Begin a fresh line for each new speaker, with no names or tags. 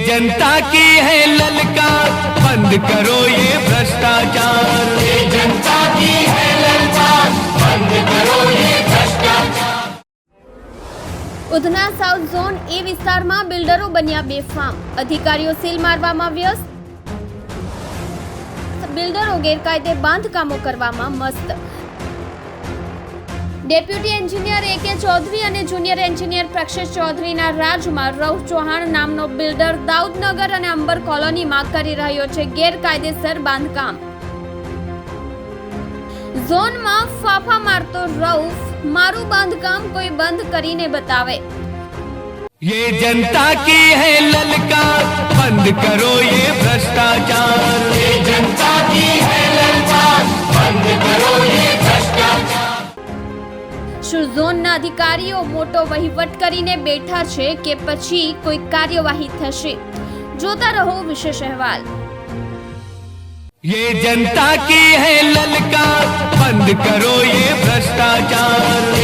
जनता की है ललकार बंद करो ये भ्रष्टाचार ये जनता की है ललकार बंद करो ये भ्रष्टाचार
ઉધના સાઉથ ઝોન એ વિસ્તારમાં બિલ્ડરો બન્યા બેફામ અધિકારીઓ સીલ મારવામાં વ્યસ્ત બિલ્ડરો ગેરકાયદે બાંધકામો કરવામાં મસ્ત ડેપ્યુટી એન્જિનિયર એ કે ચૌધરી અને જુનિયર એન્જિનિયર પ્રક્ષેશ ચૌધરીના રાજમાં રૌફ ચૌહાણ નામનો બિલ્ડર દાઉદનગર અને અંબર કોલોનીમાં કરી રહ્યો છે ગેરકાયદેસર બાંધકામ ઝોનમાં ફાફા મારતો રૌફ મારું બાંધકામ કોઈ બંધ કરીને બતાવે
ये जनता की है ललकार
શું ઝોનના અધિકારીઓ મોટો વહીવટ કરીને બેઠા છે કે પછી કોઈ કાર્યવાહી થશે જોતા રહો વિશેષ અહેવાલ
ये जनता की है ललकार बंद करो ये भ्रष्टाचार ये जनता